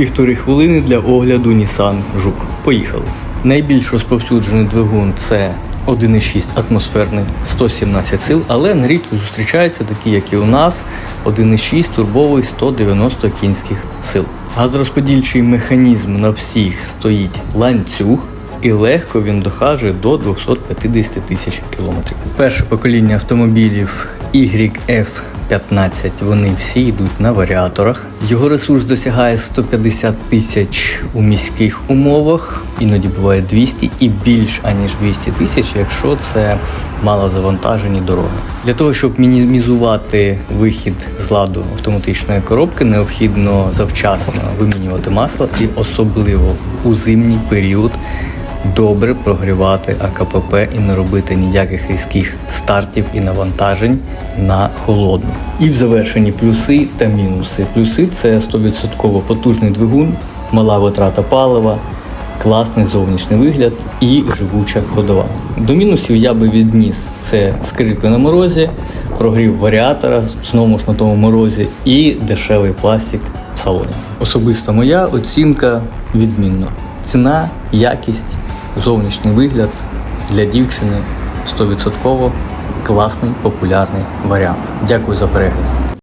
Півтори хвилини для огляду Nissan Жук. Поїхали. Найбільш розповсюджений двигун це 1,6 атмосферний 117 сил, але нерідко зустрічаються такі, як і у нас, 1,6 турбовий 190 кінських сил. Газорозподільчий механізм на всіх стоїть ланцюг. І легко він дохажує до 250 тисяч кілометрів. Перше покоління автомобілів YF15, вони всі йдуть на варіаторах. Його ресурс досягає 150 тисяч у міських умовах, іноді буває 200 і більш аніж 200 тисяч, якщо це малозавантажені дороги. Для того, щоб мінімізувати вихід з ладу автоматичної коробки, необхідно завчасно вимінювати масло і особливо у зимній період добре прогрівати АКПП і не робити ніяких різких стартів і навантажень на холодну. І в завершенні плюси та мінуси. Плюси це 100% потужний двигун, мала витрата палива, класний зовнішній вигляд і живуча ходова. До мінусів я би відніс це скрипи на морозі, прогрів варіатора знову ж на тому морозі і дешевий пластик в салоні. Особиста моя оцінка відмінно. Ціна, якість, зовнішній вигляд для дівчини 100% класний популярний варіант. Дякую за перегляд.